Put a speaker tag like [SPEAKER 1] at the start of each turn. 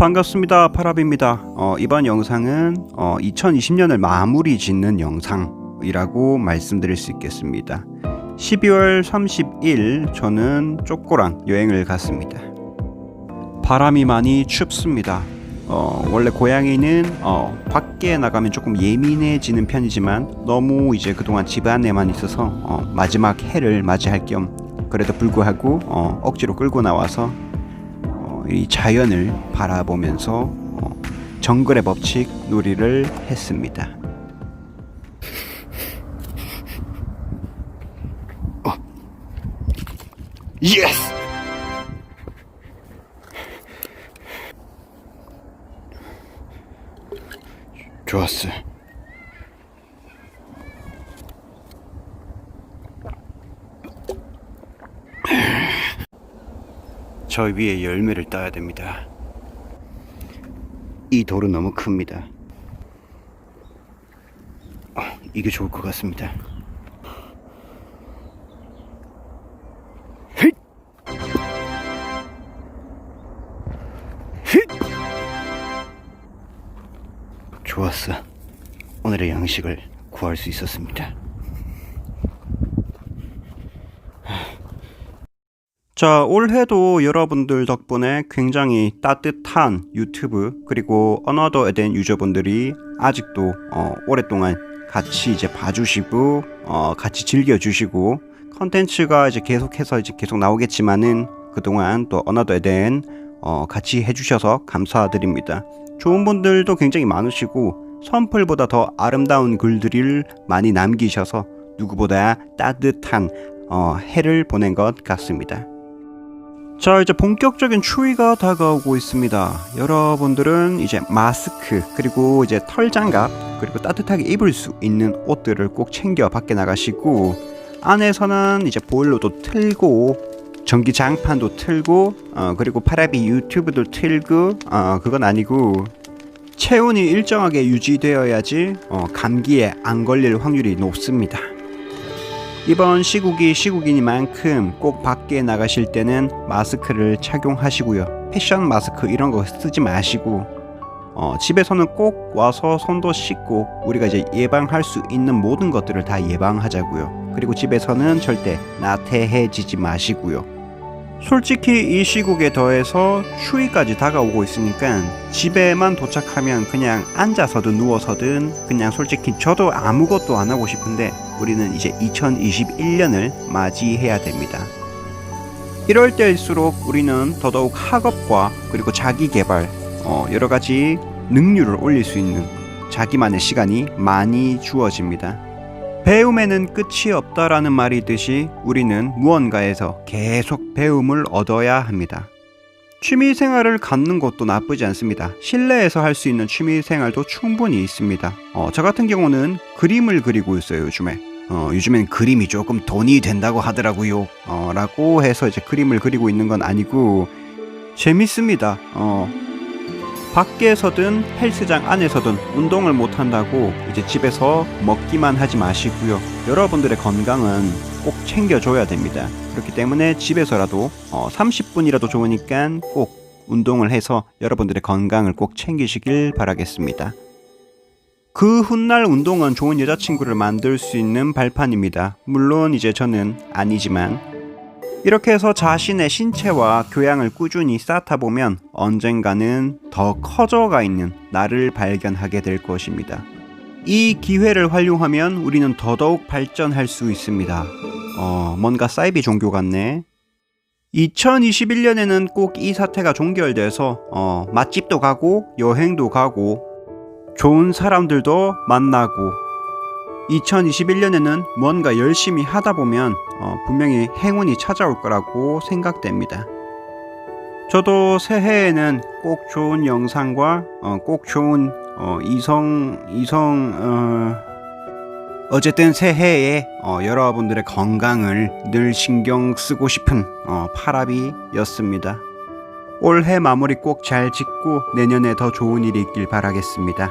[SPEAKER 1] 반갑습니다. 파랍입니다. 어, 이번 영상은 어, 2020년을 마무리 짓는 영상이라고 말씀드릴 수 있겠습니다. 12월 30일 저는 쪼꼬랑 여행을 갔습니다. 바람이 많이 춥습니다. 어, 원래 고양이는 어, 밖에 나가면 조금 예민해지는 편이지만 너무 이제 그동안 집 안에만 있어서 어, 마지막 해를 맞이할 겸 그래도 불구하고 어, 억지로 끌고 나와서 어, 이 자연을 바라보면서 어, 정글의 법칙 놀이를 했습니다. 예스! 좋았어. 저 위에 열매를 따야 됩니다. 이 돌은 너무 큽니다. 어, 이게 좋을 것 같습니다. 힛! 힛! 좋았어. 오늘의 양식을 구할 수 있었습니다. 자, 올해도 여러분들 덕분에 굉장히 따뜻한 유튜브 그리고 언어도에 대한 유저분들이 아직도 어, 오랫동안 같이 이제 봐주시고 어, 같이 즐겨주시고 컨텐츠가 이제 계속해서 이제 계속 나오겠지만은 그동안 또 언어도에 대한 어, 같이 해주셔서 감사드립니다. 좋은 분들도 굉장히 많으시고 선플보다 더 아름다운 글들을 많이 남기셔서 누구보다 따뜻한 어, 해를 보낸 것 같습니다. 자 이제 본격적인 추위가 다가오고 있습니다. 여러분들은 이제 마스크 그리고 이제 털장갑 그리고 따뜻하게 입을 수 있는 옷들을 꼭 챙겨 밖에 나가시고 안에서는 이제 보일러도 틀고 전기 장판도 틀고 어, 그리고 파라비 유튜브도 틀고 어, 그건 아니고 체온이 일정하게 유지되어야지 어, 감기에 안 걸릴 확률이 높습니다. 이번 시국이 시국이니만큼 꼭 밖에 나가실 때는 마스크를 착용하시고요. 패션 마스크 이런 거 쓰지 마시고 어, 집에서는 꼭 와서 손도 씻고 우리가 이제 예방할 수 있는 모든 것들을 다 예방하자고요. 그리고 집에서는 절대 나태해지지 마시고요. 솔직히 이 시국에 더해서 추위까지 다가오고 있으니까 집에만 도착하면 그냥 앉아서든 누워서든 그냥 솔직히 저도 아무것도 안 하고 싶은데 우리는 이제 2021년을 맞이해야 됩니다. 이럴 때일수록 우리는 더더욱 학업과 그리고 자기 개발, 어, 여러 가지 능률을 올릴 수 있는 자기만의 시간이 많이 주어집니다. 배움에는 끝이 없다라는 말이 있듯이 우리는 무언가에서 계속 배움을 얻어야 합니다. 취미 생활을 갖는 것도 나쁘지 않습니다. 실내에서 할 수 있는 취미 생활도 충분히 있습니다. 어, 저 같은 경우는 그림을 그리고 있어요, 요즘에. 어, 요즘엔 그림이 조금 돈이 된다고 하더라고요. 어, 라고 해서 이제 그림을 그리고 있는 건 아니고, 재밌습니다. 어, 밖에서든 헬스장 안에서든 운동을 못 한다고 이제 집에서 먹기만 하지 마시고요. 여러분들의 건강은 꼭 챙겨줘야 됩니다. 그렇기 때문에 집에서라도 어, 30분이라도 좋으니까 꼭 운동을 해서 여러분들의 건강을 꼭 챙기시길 바라겠습니다. 그 훗날 운동은 좋은 여자친구를 만들 수 있는 발판입니다. 물론 이제 저는 아니지만 이렇게 해서 자신의 신체와 교양을 꾸준히 쌓다 보면 언젠가는 더 커져가 있는 나를 발견하게 될 것입니다. 이 기회를 활용하면 우리는 더더욱 발전할 수 있습니다. 어, 뭔가 사이비 종교 같네. 2021년에는 꼭 이 사태가 종결돼서 어, 맛집도 가고 여행도 가고 좋은 사람들도 만나고 2021년에는 뭔가 열심히 하다 보면 어, 분명히 행운이 찾아올 거라고 생각됩니다. 저도 새해에는 꼭 좋은 영상과 어, 꼭 좋은 어, 이성 이성 어, 어쨌든 새해에 어, 여러분들의 건강을 늘 신경 쓰고 싶은 어, 파라비였습니다. 올해 마무리 꼭 잘 짓고 내년에 더 좋은 일이 있길 바라겠습니다.